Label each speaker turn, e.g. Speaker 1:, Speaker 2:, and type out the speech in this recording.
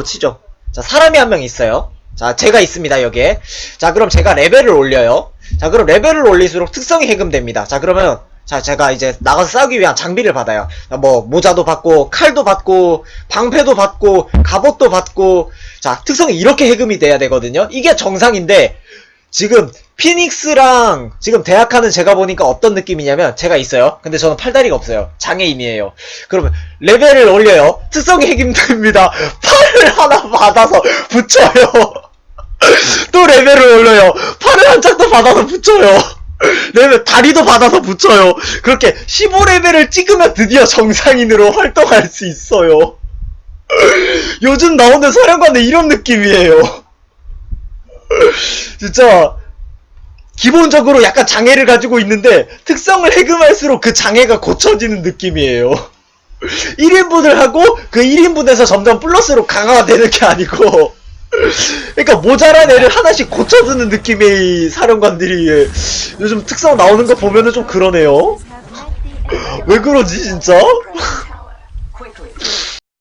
Speaker 1: 치죠. 자, 사람이 한 명 있어요. 자, 제가 있습니다, 여기에. 자, 그럼 제가 레벨을 올려요. 자, 그럼 레벨을 올릴수록 특성이 해금됩니다. 자, 그러면, 자, 제가 이제 나가서 싸우기 위한 장비를 받아요. 자, 뭐, 모자도 받고, 칼도 받고, 방패도 받고, 갑옷도 받고, 자, 특성이 이렇게 해금이 돼야 되거든요. 이게 정상인데, 지금, 피닉스랑, 지금 대학하는 제가 보니까 어떤 느낌이냐면, 제가 있어요. 근데 저는 팔다리가 없어요. 장애인이에요. 그러면, 레벨을 올려요. 특성이 해금됩니다. 팔을 하나 받아서 붙여요. 또 레벨을 올려요. 팔을 한 짝도 받아서 붙여요. 레벨, 다리도 받아서 붙여요. 그렇게 15레벨을 찍으면 드디어 정상인으로 활동할 수 있어요. 요즘 나오는 사령관은 이런 느낌이에요. 진짜, 기본적으로 약간 장애를 가지고 있는데, 특성을 해금할수록 그 장애가 고쳐지는 느낌이에요. 1인분을 하고 그 1인분에서 점점 플러스로 강화가 되는 게 아니고 그러니까 모자란 애를 하나씩 고쳐주는 느낌의 사령관들이 요즘 특성 나오는 거 보면은 좀 그러네요 왜 그러지 진짜?